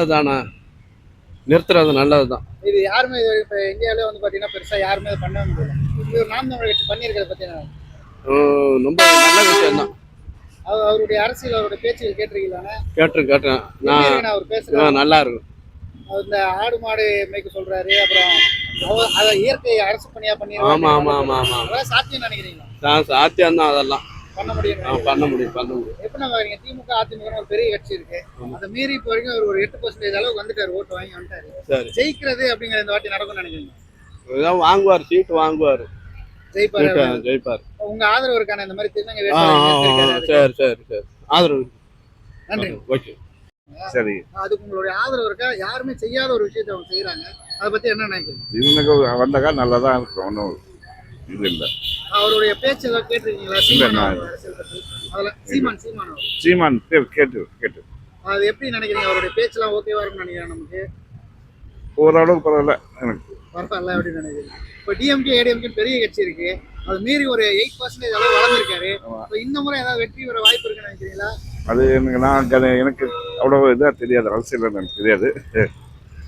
அதுதானே நிறுத்துறது நல்லது தான் இது யாருமே இது இப்போ இந்தியாவிலே வந்து பார்த்தீங்கன்னா பெருசாக யாருமே பண்ண முடியல. இது ஒரு நாம் தமிழர் கட்சி பண்ணியிருக்கிறத என்ன ரொம்ப நல்ல விஷயம் தான் அவர் அவருடைய அரசியல் அவருடைய பேச்சுகள் கேட்டிருக்கீங்களாண்ணே? கேட்டு கேட்டேன் நான் அவர் ஆ, பேசுகிறார் நல்லா இருக்கும். இந்த ஆடு மாடு மேய்க்க சொல்றாரு அப்புறம் அவ- அதை இயற்கை அரசு பணியா பண்ணி ஆமா, ஆமா, ஆமா, ஆமா. அதெல்லாம் சாத்தியம் நினைக்கிறீங்களா? நான் சாத்தியம் தான் அதெல்லாம். பண்ண முடியும் பண்ண முடியும் பண்ண முடியும். எப்படி பாருங்க திமுக அதிமுக ஒரு பெரிய கட்சி இருக்கு. அதை மீறி இப்போ வரைக்கும் ஒரு எட்டு பர்சன்டேஜ் அளவுக்கு வந்துட்டாரு ஓட்டு வாங்கி வந்துட்டாரு. சரி. ஜெயிக்கிறது அப்படிங்கிற இந்த வாட்டி நடக்கும்னு நினைக்கிறீங்க? வாங்குவார் சீட்டு வாங்குவார். ஜெயிப்பாரு ஜெயிப்பார். உங்க ஆதரவு இருக்கான இந்த மாதிரி திருநங்கை. சரி சரி சரி. ஆதரவு. நன்றி. ஓகே சரி. அதுக்கு உங்களுடைய ஆதரவு இருக்கா? யாருமே செய்யாத ஒரு விஷயத்தை அவங்க செய்யறாங்க அதை பத்தி என்ன நினைக்கிறீங்க? இவனுக்கு வந்தாக்கா நல்லா தான் இருக்கும் ஒன்றும் இது இல்லை. அவருடைய பேச்சு ஏதாவது கேட்டிருக்கீங்களா சீமான் அரசியல் அதுல சீமான் சீமான். சீமான் கேட்டு கேட்டு. அது எப்படி நினைக்கிறீங்க? அவருடைய பேச்செல்லாம் ஓகேவா இருக்கும்னு நினைக்கிறேன் நமக்கு? ஓரளவுக்கு பரவாயில்ல எனக்கு. பரவாயில்ல அப்படின்னு நினைக்கிறேன் இப்போ டிஎம்கே ஏடிஎம்கே பெரிய கட்சி இருக்கு. அது மீறி ஒரு எயிட் பர்சன்டேஜ் அளவு வளர்ந்துருக்காரு. இப்போ இந்த முறை ஏதாவது வெற்றி பெற வாய்ப்பு இருக்குன்னு நினைக்கிறீங்களா? அது எனக்கு நான் எனக்கு அவ்வளோ இதாக தெரியாது அரசியல் எனக்கு தெரியாது.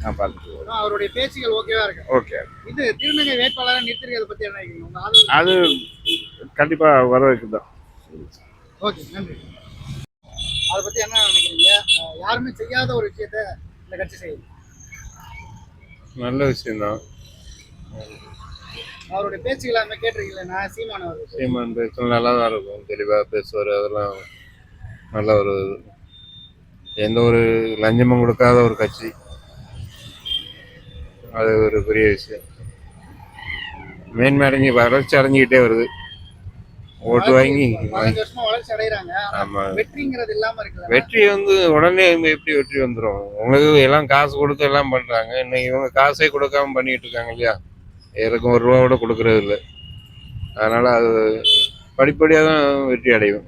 நான் பார்த்துட்டு அவருடைய பேச்சுகள் ஓகேவா இருக்கு. ஓகே இது திருநங்கை வேட்பாளரை நிறுத்திருக்கிறத பத்தி என்ன அது கண்டிப்பாக வரவேற்கு தான் ஓகே நன்றி. அதை பத்தி என்ன நினைக்கிறீங்க? யாருமே செய்யாத ஒரு விஷயத்த இந்த கட்சி செய்யுது. நல்ல விஷயம்தான். அவருடைய பேச்சுகள் எல்லாமே கேட்டிருக்கீங்களா நான் சீமான் சீமான் பேச்சும் நல்லா தான் இருக்கும். தெளிவாக பேசுவார் அதெல்லாம் நல்ல ஒரு எந்த ஒரு லஞ்சமும் கொடுக்காத ஒரு கட்சி. அது ஒரு பெரிய விஷயம். மேன்மை அடைஞ்சு வளர்ச்சி அடைஞ்சிக்கிட்டே வருது. ஓட்டு வாங்கி பதினஞ்சு வருஷமா வளர்ச்சி அடைகிறாங்க. ஆமா. வெற்றிங்கிறது இல்லாம இருக்குல்ல வெற்றி வந்து உடனே எப்படி வெற்றி வந்துடும் உங்களுக்கு எல்லாம் காசு கொடுத்து எல்லாம் பண்றாங்க. இன்னைக்கு இவங்க காசே கொடுக்காம பண்ணிட்டு இருக்காங்க இல்லையா? யாருக்கும் ஒரு ரூபா கூட கொடுக்கறது இல்லை. அதனால அது படிப்படியாக தான் வெற்றி அடையும்.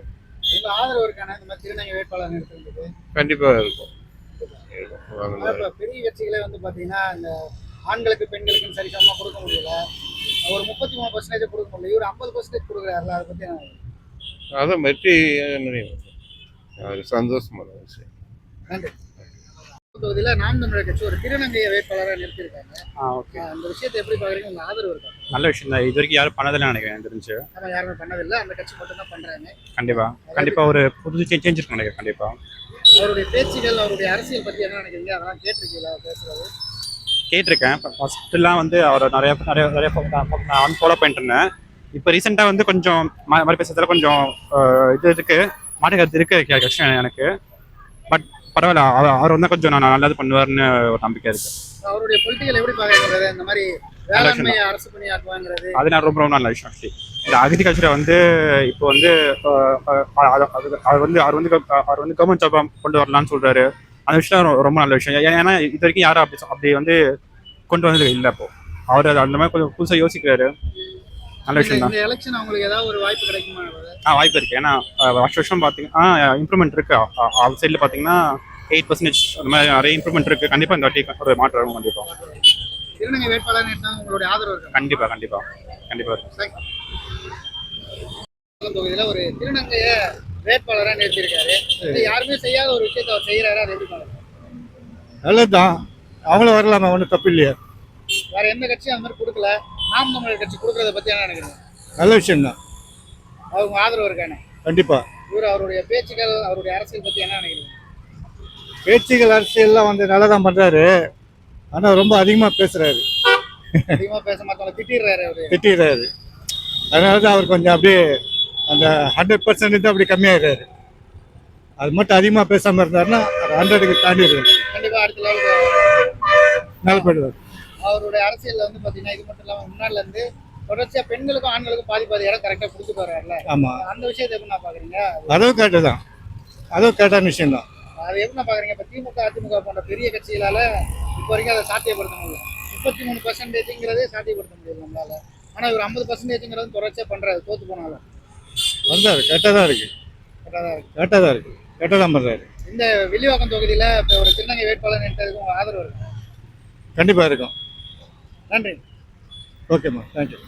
உங்க ஆதரவு இருக்கான? இந்த மாதிரி திருநங்கை வேட்பாளர் நிறுத்திருந்தது கண்டிப்பா இருக்கும். பெரிய கட்சிகளே வந்து பாத்தீங்கன்னா இந்த ஆண்களுக்கு பெண்களுக்குன்னு சரிசமமா கொடுக்க முடியல. ஒரு முப்பத்தி மூணு பர்சன்டேஜ் கொடுக்க முடியல. இவர் ஐம்பது பர்சன்டேஜ் கொடுக்குறாருல அதை பத்தி என்ன அதான் வெற்றி நினைவு சந்தோஷமான விஷயம் நன்றி. தொகுதியில நாம் தமிழர் கட்சி ஒரு திருநங்கையை வேட்பாளராக நிறுத்தியிருக்காங்க. ஆ ஓகே. ஆஹ் அந்த விஷயத்தை எப்படி பாக்குறீங்க உங்க ஆதரவு இருக்கா? நல்ல விஷயம் தான். இது வரைக்கும் யாரும் பண்ணதில்லை நினைக்கிறேன் தெரிஞ்சு. நம்ம யாருமே பண்ணதில்லை. அந்த கட்சி மட்டும் தான் பண்றாங்க. கண்டிப்பா. கண்டிப்பா ஒரு புது சேஞ்ச் இருக்கும் நினைக்கிறேன் கண்டிப்பா. அவருடைய பேச்சுகள் அவருடைய அரசியல் பத்தி என்ன நினைக்கிறீங்க? அதெல்லாம் கேட்டிருக்கீங்களா? பேசுறது. கேட்டிருக்கேன். ஃபர்ஸ்ட்லாம் வந்து அவர் நிறைய நிறைய நிறைய நான் வந்து ஃபாலோ பண்ணிட்டு இருந்தேன் இப்போ ரீசெண்டாக வந்து கொஞ்சம் மா- மாதிரி பேசுறதுல கொஞ்சம் இது இருக்கு. மாட்டு கருத்து இருக்கு கே- கஷ்டம் எனக்கு. பட் பரவாயில்ல அவர் அவர் வந்து கொஞ்சம் நான் நல்லது பண்ணுவார்னு ஒரு நம்பிக்கை இருக்கு. அவருடைய பொலிட்டிக்கல் எப்படி பாக்குறீங்க இந்த மாதிரி அது நான் ரொம்ப ரொம்ப நல்ல விஷயம் இந்த அக்ரிகல்ச்சரை வந்து இப்போ வந்து அது- வந்து அவர் வந்து அவர் வந்து கவர்மெண்ட் ஜாப் கொண்டு வரலாம்னு சொல்றாரு. அந்த விஷயம் ரொம்ப நல்ல விஷயம். ஏன்னா இது வரைக்கும் யாரும் அப்படி அப்படி வந்து கொண்டு வந்தது இல்லை இப்போ. அவர் அந்த மாதிரி கொஞ்சம் புதுசாக யோசிக்கிறாரு. நல்ல விஷயம் தான் எலெக்ஷன் அவங்களுக்கு ஏதாவது ஒரு வாய்ப்பு கிடைக்குமா ஆ வாய்ப்பு இருக்கு. ஏன்னா அஹ், வருஷ வருஷம் பார்த்தீங்கன்னா இம்ப்ரூவ்மெண்ட் இருக்கு. அவுட் சைடில் பார்த்தீங்கன்னா எயிட் பர்சன்டேஜ் அந்த மாதிரி நிறைய இம்ப்ரூவ்மெண்ட் இருக்கு. கண்டிப்பாக இந்த வாட்டி ஒரு மாற்றம் கண்டிப்பாக திருநங்கை வேட்பாளர் நிறுத்தினா உங்களுடைய ஆதரவு கண்டிப்பாக கண்டிப்பாக கண்டிப்பாக இருக்கும் தொகுதியில ஒரு திருநங்கைய வேட்பாளரா நிறுத்தியிருக்காரு யாருமே செய்யாத ஒரு விஷயத்தை அவர் செய்யறாரு அது எப்படி பாருங்க நல்லதுதான். அவங்களும் வரலாமா? ஒன்றும் தப்பு இல்லையா. வேற எந்த கட்சியும் அந்த மாதிரி கொடுக்கல. நாம் தமிழர் கட்சி கொடுக்கறத பத்தி என்ன நினைக்கிறீங்க? நல்ல விஷயம்தான். அவங்க ஆதரவு இருக்கானே. கண்டிப்பா. இவர் அவருடைய பேச்சுக்கள் அவருடைய அரசியல் பத்தி என்ன நினைக்கிறீங்க? பேச்சுகள் அரசியல்லாம் வந்து நல்லா தான் பண்றாரு. ஆனா ரொம்ப அதிகமா பேசுறாரு. அதிகமா பேச மாத்தவங்க திட்டிடுறாரு அவரு. திட்டிடுறாரு. அதனால தான் அவர் கொஞ்சம் அப்படியே அந்த ஹண்ட்ரட் பர்சன்ட் அப்படி கம்மியாயிடுறாரு. அது மட்டும் அதிகமா பேசாம இருந்தாருன்னா ஹண்ட்ரடுக்கு தாண்டிடுறாரு. கண்டிப்பா அடுத்த லெவலுக்கு நல்லா போயிடுவார். அவருடைய அரசியல்ல வந்து பாத்தீங்கன்னா இது மட்டும் இல்லாம முன்னாடில இருந்து தொடர்ச்சியா பெண்களுக்கும் ஆண்களுக்கும் பாதி பாதி இடம் கரெக்டா கொடுத்துட்டு வர்றாருல ஆமா. அந்த விஷயத்தை எப்படி நான் பாக்குறீங்க? அதுவும் கேட்டு தான். அதுவும் கேட்டான விஷயம்தான் அது எப்படி நான் பாக்குறீங்க? இப்ப திமுக அதிமுக போன்ற பெரிய கட்சிகளால இப்போ வரைக்கும் அதை சாத்தியப்படுத்த முடியல. முப்பத்தி மூணு பர்சன்டேஜ்ங்கிறதே சாத்தியப்படுத்த முடியல நம்மளால. ஆனா இவர் ஐம்பது பர்சன்டேஜ்ங்கிறது தொடர்ச்சியா பண்றாரு தோத்து போனாலும். வந்தாரு கேட்டதா இருக்கு. கரெக்டா இருக்கு. கேட்டதான் பண்றாரு. இந்த வில்லிவாக்கம் தொகுதியில இப்ப ஒரு திருநங்கை வேட்பாளர் உங்க ஆதரவு இருக்கு கண்டிப்பா இருக்கும். நன்றி. ஓகேம்மா தேங்க்யூ